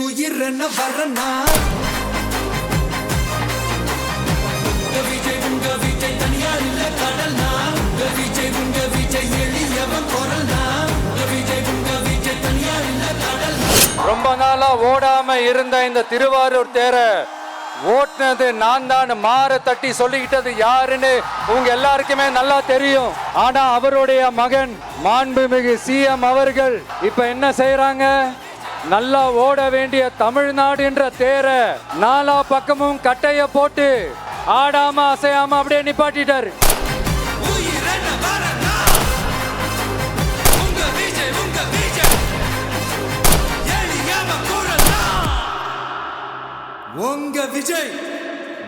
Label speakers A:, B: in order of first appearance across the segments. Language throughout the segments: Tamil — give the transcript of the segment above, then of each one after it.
A: உயிரென்ன வரனா உங்க விஜய் உங்க விஜய் தனியார் இல்ல கடல்னா? விஜய் உங்க விஜய் எளியவன் குரல்னா விஜய் உங்க விஜய் தனியார் இல்ல
B: ரொம்ப நாளா ஓடாம இருந்த இந்த திருவாரூர் தேர ஓட்டுனது நான் தான். மாற தட்டி சொல்லிக்கிட்டது யாருன்னு உங்க எல்லாருக்குமே நல்லா தெரியும். ஆனா அவருடைய மகன் மாண்புமிகு சிஎம் அவர்கள் இப்ப என்ன செய்யறாங்க நல்லா ஓட வேண்டிய தமிழ்நாடு என்ற தேர நாலா பக்கமும் கட்டைய போட்டு ஆடாம அசையாம அப்படியே நிப்பாட்டிட்டாரு.
A: உங்க உங்க விஜய்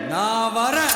A: நான் வரேன்.